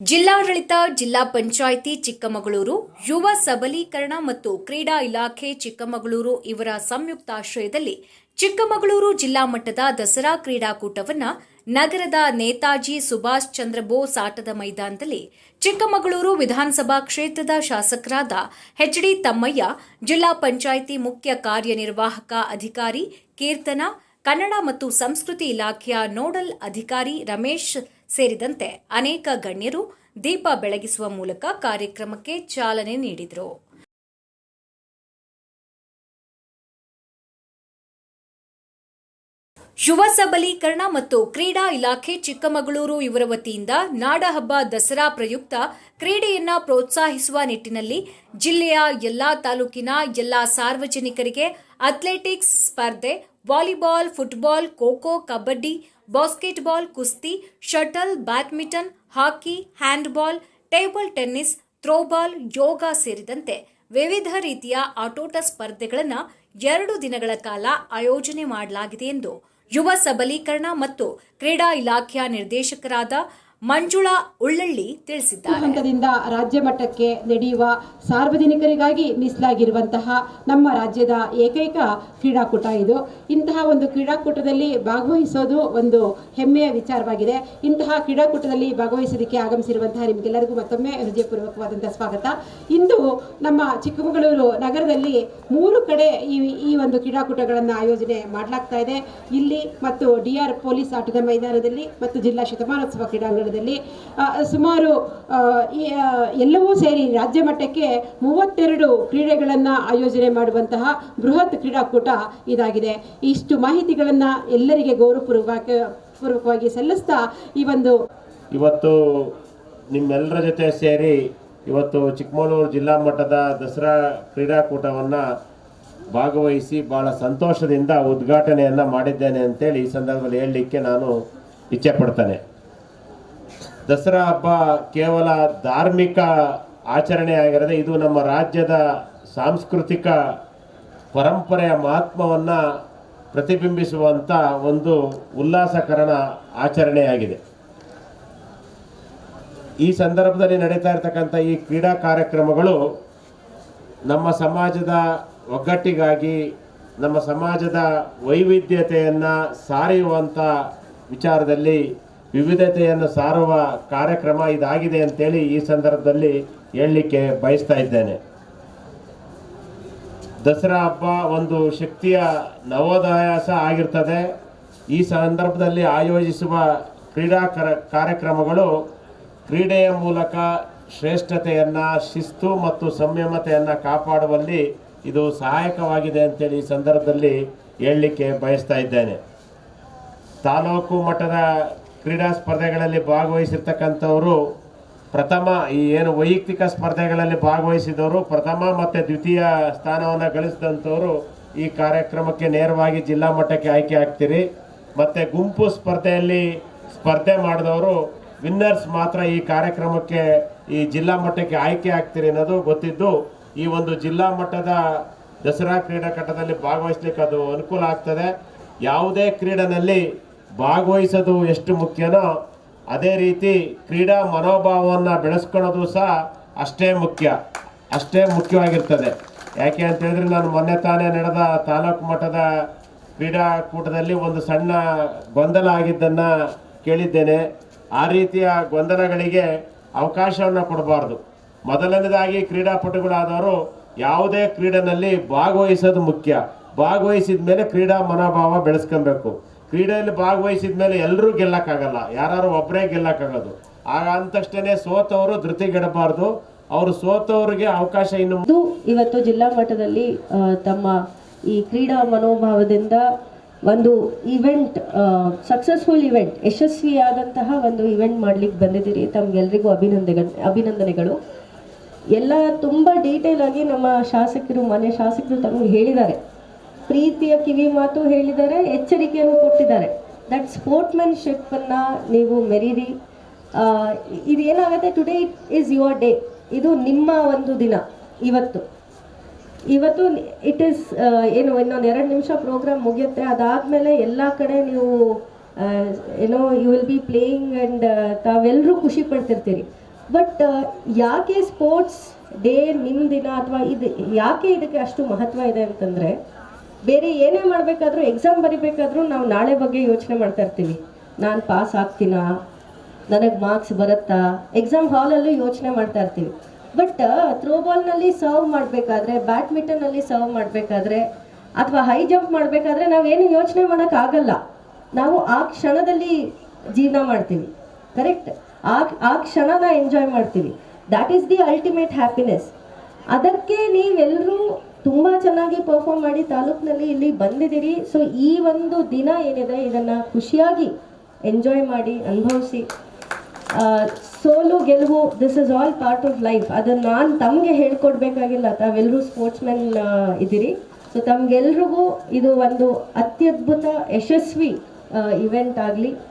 ಜಿಲ್ಲಾಡಳಿತ, ಜಿಲ್ಲಾ ಪಂಚಾಯಿತಿ, ಚಿಕ್ಕಮಗಳೂರು, ಯುವ ಸಬಲೀಕರಣ ಮತ್ತು ಕ್ರೀಡಾ ಇಲಾಖೆ ಚಿಕ್ಕಮಗಳೂರು ಇವರ ಸಂಯುಕ್ತಾಶ್ರಯದಲ್ಲಿ ಚಿಕ್ಕಮಗಳೂರು ಜಿಲ್ಲಾ ಮಟ್ಟದ ದಸರಾ ಕ್ರೀಡಾಕೂಟವನ್ನು ನಗರದ ನೇತಾಜಿ ಸುಭಾಷ್ ಚಂದ್ರ ಬೋಸ್ ಆಟದ ಮೈದಾನದಲ್ಲಿ ಚಿಕ್ಕಮಗಳೂರು ವಿಧಾನಸಭಾ ಕ್ಷೇತ್ರದ ಶಾಸಕರಾದ ಹೆಚ್ಡಿ ತಮ್ಮಯ್ಯ, ಜಿಲ್ಲಾ ಪಂಚಾಯಿತಿ ಮುಖ್ಯ ಕಾರ್ಯನಿರ್ವಾಹಕ ಅಧಿಕಾರಿ ಕೀರ್ತನ, ಕನ್ನಡ ಮತ್ತು ಸಂಸ್ಕೃತಿ ಇಲಾಖೆಯ ನೋಡಲ್ ಅಧಿಕಾರಿ ರಮೇಶ್ ಸೇರಿದಂತೆ ಅನೇಕ ಗಣ್ಯರು ದೀಪ ಬೆಳಗಿಸುವ ಮೂಲಕ ಕಾರ್ಯಕ್ರಮಕ್ಕೆ ಚಾಲನೆ ನೀಡಿದರು. ಯುವ ಸಬಲೀಕರಣ ಮತ್ತು ಕ್ರೀಡಾ ಇಲಾಖೆ ಚಿಕ್ಕಮಗಳೂರು ಇವರ ವತಿಯಿಂದ ನಾಡಹಬ್ಬ ದಸರಾ ಪ್ರಯುಕ್ತ ಕ್ರೀಡೆಯನ್ನ ಪ್ರೋತ್ಸಾಹಿಸುವ ನಿಟ್ಟಿನಲ್ಲಿ ಜಿಲ್ಲೆಯ ಎಲ್ಲಾ ತಾಲೂಕಿನ ಎಲ್ಲಾ ಸಾರ್ವಜನಿಕರಿಗೆ ಅಥ್ಲೆಟಿಕ್ಸ್ ಸ್ಪರ್ಧೆ, volleyball, football, kho kho, kabaddi, basketball, ಕುಸ್ತಿ, shuttle, badminton, hockey, handball, table tennis, throwball, ಯೋಗ ಸೇರಿದಂತೆ ವಿವಿಧ ರೀತಿಯ ಆಟೋಟ ಸ್ಪರ್ಧೆಗಳನ್ನು ಎರಡು ದಿನಗಳ ಕಾಲ ಆಯೋಜನೆ ಮಾಡಲಾಗಿದೆ ಎಂದು ಯುವ ಸಬಲೀಕರಣ ಮತ್ತು ಕ್ರೀಡಾ ಇಲಾಖೆಯ ನಿರ್ದೇಶಕರಾದ ಮಂಜುಳಾ ಉಳ್ಳಳ್ಳಿ ತಿಳಿಸಿದ್ದಾರೆ. ಹಂತದಿಂದ ರಾಜ್ಯ ಮಟ್ಟಕ್ಕೆ ನಡೆಯುವ ಸಾರ್ವಜನಿಕರಿಗಾಗಿ ಮೀಸಲಾಗಿರುವಂತಹ ನಮ್ಮ ರಾಜ್ಯದ ಏಕೈಕ ಕ್ರೀಡಾಕೂಟ ಇದು. ಇಂತಹ ಒಂದು ಕ್ರೀಡಾಕೂಟದಲ್ಲಿ ಭಾಗವಹಿಸೋದು ಒಂದು ಹೆಮ್ಮೆಯ ವಿಚಾರವಾಗಿದೆ. ಇಂತಹ ಕ್ರೀಡಾಕೂಟದಲ್ಲಿ ಭಾಗವಹಿಸೋದಕ್ಕೆ ಆಗಮಿಸಿರುವಂತಹ ನಿಮಗೆಲ್ಲರಿಗೂ ಮತ್ತೊಮ್ಮೆ ಹೃದಯಪೂರ್ವಕವಾದಂತಹ ಸ್ವಾಗತ. ಇಂದು ನಮ್ಮ ಚಿಕ್ಕಮಗಳೂರು ನಗರದಲ್ಲಿ ಮೂರು ಕಡೆ ಈ ಈ ಒಂದು ಕ್ರೀಡಾಕೂಟಗಳನ್ನು ಆಯೋಜನೆ ಮಾಡಲಾಗ್ತಾ ಇದೆ. ಇಲ್ಲಿ ಮತ್ತು ಡಿ ಆರ್ ಪೊಲೀಸ್ ಆಟದ ಮೈದಾನದಲ್ಲಿ ಮತ್ತು ಜಿಲ್ಲಾ ಶತಮಾನೋತ್ಸವ ಕ್ರೀಡಾಂಗಣದಲ್ಲಿ ಆ, ಸುಮಾರು ಎಲ್ಲವೂ ಸೇರಿ ರಾಜ್ಯ ಮಟ್ಟಕ್ಕೆ ಮೂವತ್ತೆರಡು ಕ್ರೀಡೆಗಳನ್ನು ಆಯೋಜನೆ ಮಾಡುವಂತಹ ಬೃಹತ್ ಕ್ರೀಡಾಕೂಟ ಇದಾಗಿದೆ. ಇಷ್ಟು ಮಾಹಿತಿಗಳನ್ನು ಎಲ್ಲರಿಗೆ ಗೌರವಪೂರ್ವಕ ಪೂರ್ವಕವಾಗಿ ಸಲ್ಲಿಸ್ತಾ ಈ ಒಂದು ಇವತ್ತು ನಿಮ್ಮೆಲ್ಲರ ಜೊತೆ ಸೇರಿ ಇವತ್ತು ಚಿಕ್ಕಮಗಳೂರು ಜಿಲ್ಲಾ ಮಟ್ಟದ ದಸರಾ ಕ್ರೀಡಾಕೂಟವನ್ನು ಭಾಗವಹಿಸಿ ಭಾಳ ಸಂತೋಷದಿಂದ ಉದ್ಘಾಟನೆಯನ್ನು ಮಾಡಿದ್ದೇನೆ ಅಂತೇಳಿ ಈ ಸಂದರ್ಭದಲ್ಲಿ ಹೇಳಲಿಕ್ಕೆ ನಾನು ಇಚ್ಛೆ ಪಡ್ತೇನೆ. ದಸರಾ ಹಬ್ಬ ಕೇವಲ ಧಾರ್ಮಿಕ ಆಚರಣೆ ಆಗಿರದೆ ಇದು ನಮ್ಮ ರಾಜ್ಯದ ಸಾಂಸ್ಕೃತಿಕ ಪರಂಪರೆಯ ಮಹತ್ವವನ್ನು ಪ್ರತಿಬಿಂಬಿಸುವಂಥ ಒಂದು ಉಲ್ಲಾಸಕರಣ ಆಚರಣೆಯಾಗಿದೆ. ಈ ಸಂದರ್ಭದಲ್ಲಿ ನಡೀತಾ ಇರತಕ್ಕಂಥ ಈ ಕ್ರೀಡಾ ಕಾರ್ಯಕ್ರಮಗಳು ನಮ್ಮ ಸಮಾಜದ ಒಗ್ಗಟ್ಟಿಗಾಗಿ, ನಮ್ಮ ಸಮಾಜದ ವೈವಿಧ್ಯತೆಯನ್ನು ಸಾರಿಯುವಂಥ ವಿಚಾರದಲ್ಲಿ ವಿವಿಧತೆಯನ್ನು ಸಾರುವ ಕಾರ್ಯಕ್ರಮ ಇದಾಗಿದೆ ಅಂತೇಳಿ ಈ ಸಂದರ್ಭದಲ್ಲಿ ಹೇಳಲಿಕ್ಕೆ ಬಯಸ್ತಾ ಇದ್ದೇನೆ. ದಸರಾ ಹಬ್ಬ ಒಂದು ಶಕ್ತಿಯ ನವೋದಯಾಸ ಆಗಿರ್ತದೆ. ಈ ಸಂದರ್ಭದಲ್ಲಿ ಆಯೋಜಿಸುವ ಕ್ರೀಡಾ ಕರ- ಕಾರ್ಯಕ್ರಮಗಳು ಕ್ರೀಡೆಯ ಮೂಲಕ ಶ್ರೇಷ್ಠತೆಯನ್ನು, ಶಿಸ್ತು ಮತ್ತು ಸಂಯಮತೆಯನ್ನು ಕಾಪಾಡುವಲ್ಲಿ ಇದು ಸಹಾಯಕವಾಗಿದೆ ಅಂತೇಳಿ ಈ ಸಂದರ್ಭದಲ್ಲಿ ಹೇಳಲಿಕ್ಕೆ ಬಯಸ್ತಾ ಇದ್ದೇನೆ. ತಾಲೂಕು ಮಟ್ಟದ ಕ್ರೀಡಾ ಸ್ಪರ್ಧೆಗಳಲ್ಲಿ ಭಾಗವಹಿಸಿರ್ತಕ್ಕಂಥವರು ಪ್ರಥಮ ಈ ಏನು ವೈಯಕ್ತಿಕ ಸ್ಪರ್ಧೆಗಳಲ್ಲಿ ಭಾಗವಹಿಸಿದವರು, ಪ್ರಥಮ ಮತ್ತು ದ್ವಿತೀಯ ಸ್ಥಾನವನ್ನು ಗಳಿಸಿದಂಥವರು ಈ ಕಾರ್ಯಕ್ರಮಕ್ಕೆ ನೇರವಾಗಿ ಜಿಲ್ಲಾ ಮಟ್ಟಕ್ಕೆ ಆಯ್ಕೆ ಆಗ್ತೀರಿ. ಮತ್ತು ಗುಂಪು ಸ್ಪರ್ಧೆಯಲ್ಲಿ ಸ್ಪರ್ಧೆ ಮಾಡಿದವರು ವಿನ್ನರ್ಸ್ ಮಾತ್ರ ಈ ಕಾರ್ಯಕ್ರಮಕ್ಕೆ ಈ ಜಿಲ್ಲಾ ಮಟ್ಟಕ್ಕೆ ಆಯ್ಕೆ ಆಗ್ತೀರಿ ಅನ್ನೋದು ಗೊತ್ತಿದ್ದು, ಈ ಒಂದು ಜಿಲ್ಲಾ ಮಟ್ಟದ ದಸರಾ ಕ್ರೀಡಾಕಟದಲ್ಲಿ ಭಾಗವಹಿಸ್ಲಿಕ್ಕೆ ಅದು ಅನುಕೂಲ ಆಗ್ತದೆ. ಯಾವುದೇ ಕ್ರೀಡೆನಲ್ಲಿ ಭಾಗವಹಿಸೋದು ಎಷ್ಟು ಮುಖ್ಯನೋ ಅದೇ ರೀತಿ ಕ್ರೀಡಾ ಮನೋಭಾವವನ್ನು ಬೆಳೆಸ್ಕೊಳ್ಳೋದು ಸಹ ಅಷ್ಟೇ ಮುಖ್ಯ, ಅಷ್ಟೇ ಮುಖ್ಯವಾಗಿರ್ತದೆ. ಯಾಕೆ ಅಂತ ಹೇಳಿದ್ರೆ ನಾನು ಮೊನ್ನೆ ತಾನೇ ನಡೆದ ತಾಲೂಕು ಮಟ್ಟದ ಕ್ರೀಡಾಕೂಟದಲ್ಲಿ ಒಂದು ಸಣ್ಣ ಗೊಂದಲ ಆಗಿದ್ದನ್ನು ಕೇಳಿದ್ದೇನೆ. ಆ ರೀತಿಯ ಗೊಂದಲಗಳಿಗೆ ಅವಕಾಶವನ್ನು ಕೊಡಬಾರ್ದು. ಮೊದಲನೇದಾಗಿ ಕ್ರೀಡಾಪಟುಗಳಾದವರು ಯಾವುದೇ ಕ್ರೀಡೆಯಲ್ಲಿ ಭಾಗವಹಿಸೋದು ಮುಖ್ಯ. ಭಾಗವಹಿಸಿದ ಮೇಲೆ ಕ್ರೀಡಾ ಮನೋಭಾವ ಬೆಳೆಸ್ಕೊಬೇಕು. ಕ್ರೀಡೆಯಲ್ಲಿ ಭಾಗವಹಿಸಿದ ಮೇಲೆ ಎಲ್ಲರೂ ಗೆಲ್ಲಕ್ಕಾಗಲ್ಲ. ಯಾರು ಒಬ್ಬರೇ ಗೆಲ್ಲಕ್ಕಾಗೋದು. ಆಗ ಅಂತಷ್ಟೇ ಸೋತವರು ಧೃತಿಗೆಡಬಾರ್ದು ಅವರು ಸೋತವರಿಗೆ ಅವಕಾಶ ಇನ್ನು ಇವತ್ತು ಜಿಲ್ಲಾ ಮಟ್ಟದಲ್ಲಿ ತಮ್ಮ ಈ ಕ್ರೀಡಾ ಮನೋಭಾವದಿಂದ ಒಂದು ಇವೆಂಟ್ ಸಕ್ಸಸ್ಫುಲ್ ಇವೆಂಟ್ ಯಶಸ್ವಿಯಾದಂತಹ ಒಂದು ಇವೆಂಟ್ ಮಾಡ್ಲಿಕ್ಕೆ ಬಂದಿದ್ದೀರಿ. ತಮ್ಗೆಲ್ರಿಗೂ ಅಭಿನಂದನೆ, ಅಭಿನಂದನೆಗಳು. ಎಲ್ಲ ತುಂಬ ಡೀಟೇಲ್ ಆಗಿ ನಮ್ಮ ಶಾಸಕರು ಮನೆ ಶಾಸಕರು ತಮಗೆ ಹೇಳಿದ್ದಾರೆ. ಪ್ರೀತಿಯ ಕಿವಿ ಮಾತು ಹೇಳಿದ್ದಾರೆ ಎಚ್ಚರಿಕೆಯನ್ನು ಕೊಟ್ಟಿದ್ದಾರೆ. ದಟ್ ಸ್ಪೋರ್ಟ್ಮನ್ಶಿಪ್ಪನ್ನು ನೀವು ಮೆರೀರಿ. ಇದು ಏನಾಗುತ್ತೆ? ಟುಡೇ ಇಸ್ ಯುವರ್ ಡೇ ಇದು ನಿಮ್ಮ ಒಂದು ದಿನ, ಇವತ್ತು. ಇವತ್ತು ಇಟ್ ಈಸ್ ಏನು, ಇನ್ನೊಂದು ಎರಡು ನಿಮಿಷ ಪ್ರೋಗ್ರಾಮ್ ಮುಗಿಯುತ್ತೆ. ಅದಾದಮೇಲೆ ಎಲ್ಲ ಕಡೆ ನೀವು ಏನೋ you will be playing and ತಾವೆಲ್ಲರೂ ಖುಷಿ ಪಡ್ತಿರ್ತೀರಿ. ಬಟ್ ಯಾಕೆ ಸ್ಪೋರ್ಟ್ಸ್ ಡೇ ನಿಮ್ಮ ದಿನ ಅಥವಾ ಇದು, ಯಾಕೆ ಇದಕ್ಕೆ ಅಷ್ಟು ಮಹತ್ವ ಇದೆ ಅಂತಂದರೆ ಬೇರೆ ಏನೇ ಮಾಡಬೇಕಾದ್ರೂ ಎಕ್ಸಾಮ್ ಬರಿಬೇಕಾದ್ರೂ ನಾವು ನಾಳೆ ಬಗ್ಗೆ ಯೋಚನೆ ಮಾಡ್ತಾ ಇರ್ತೀವಿ. ನಾನು ಪಾಸ್ ಆಗ್ತೀನಾ? ನನಗೆ ಮಾರ್ಕ್ಸ್ ಬರುತ್ತಾ? ಎಕ್ಸಾಮ್ ಹಾಲಲ್ಲೂ ಯೋಚನೆ ಮಾಡ್ತಾ ಇರ್ತೀವಿ. ಬಟ್ ಥ್ರೋಬಾಲ್ನಲ್ಲಿ ಸರ್ವ್ ಮಾಡಬೇಕಾದ್ರೆ ಬ್ಯಾಡ್ಮಿಂಟನ್ನಲ್ಲಿ ಸರ್ವ್ ಮಾಡಬೇಕಾದ್ರೆ, ಅಥವಾ ಹೈ ಜಂಪ್ ಮಾಡಬೇಕಾದ್ರೆ ನಾವೇನು ಯೋಚನೆ ಮಾಡೋಕ್ಕಾಗಲ್ಲ ನಾವು ಆ ಕ್ಷಣದಲ್ಲಿ ಜೀವನ ಮಾಡ್ತೀವಿ. ಕರೆಕ್ಟ್ ಆ ಆ ಕ್ಷಣನ ಎಂಜಾಯ್ ಮಾಡ್ತೀವಿ. That is the ultimate happiness ಅದಕ್ಕೆ ನೀವೆಲ್ಲರೂ ಚೆನ್ನಾಗಿ ಪರ್ಫಾರ್ಮ್ ಮಾಡಿ ತಾಲೂಕಿನಲ್ಲಿ ಇಲ್ಲಿ ಬಂದಿದ್ದೀರಿ. ಸೊ ಈ ಒಂದು ದಿನ ಏನಿದೆ, ಇದನ್ನು ಖುಷಿಯಾಗಿ ಎಂಜಾಯ್ ಮಾಡಿ ಅನುಭವಿಸಿ. ಸೋಲು, ಗೆಲುವು this is all part of life ಅದನ್ನು ನಾನು ತಮಗೆ ಹೇಳ್ಕೊಡ್ಬೇಕಾಗಿಲ್ಲ. ತಾವೆಲ್ಲರೂ ಸ್ಪೋರ್ಟ್ಸ್ ಮ್ಯಾನ್ ಇದ್ದೀರಿ. ಸೊ ತಮಗೆಲ್ರಿಗೂ ಇದು ಒಂದು ಅತ್ಯದ್ಭುತ, ಯಶಸ್ವಿ ಇವೆಂಟ್ ಆಗಲಿ.